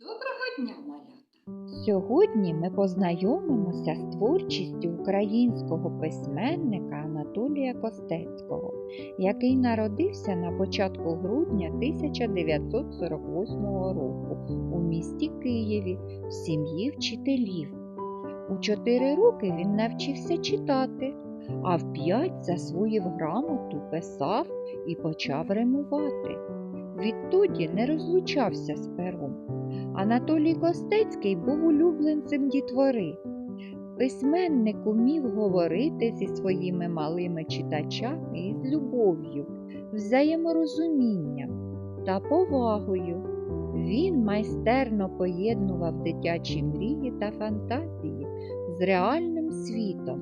Доброго дня, малята! Сьогодні ми познайомимося з творчістю українського письменника Анатолія Костецького, який народився на початку грудня 1948 року у місті Києві в сім'ї вчителів. У чотири роки він навчився читати, а в п'ять засвоїв грамоту, писав і почав римувати. Відтоді не розлучався з пером. Анатолій Костецький був улюбленцем дітвори. Письменник умів говорити зі своїми малими читачами із любов'ю, взаєморозумінням та повагою. Він майстерно поєднував дитячі мрії та фантазії з реальним світом,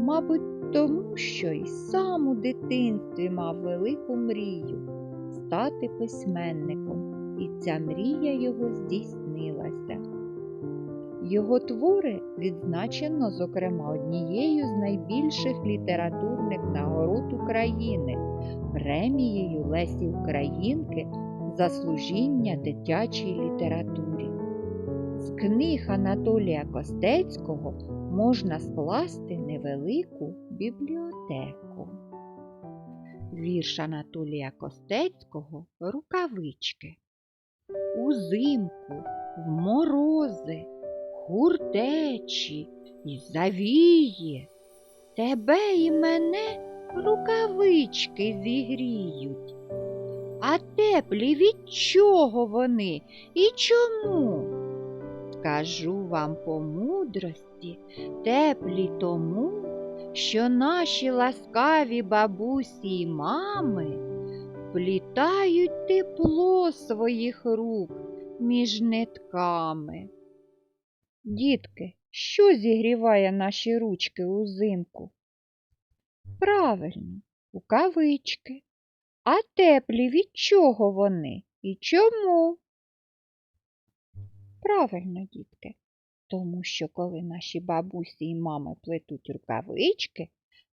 мабуть, тому що й сам у дитинстві мав велику мрію стати письменником і ця мрія його здійснилася. Його твори відзначено, зокрема, однією з найбільших літературних нагород України премією Лесі Українки за служіння дитячій літературі. З книг Анатолія Костецького можна скласти невелику бібліотеку. Вірш Анатолія Костецького Рукавички. Узимку, в морози, хуртечі і завіє, тебе і мене рукавички зігріють. А теплі від чого вони і чому? Скажу вам по мудрості, теплі тому, що наші ласкаві бабусі й мами плітають тепло своїх рук між нитками. Дітки, що зігріває наші ручки узимку? Правильно, рукавички. А теплі від чого вони і чому? Правильно, дітки, тому що коли наші бабусі і мами плетуть рукавички,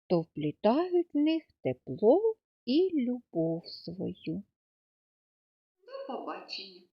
то вплітають в них тепло і любов свою. До побачення!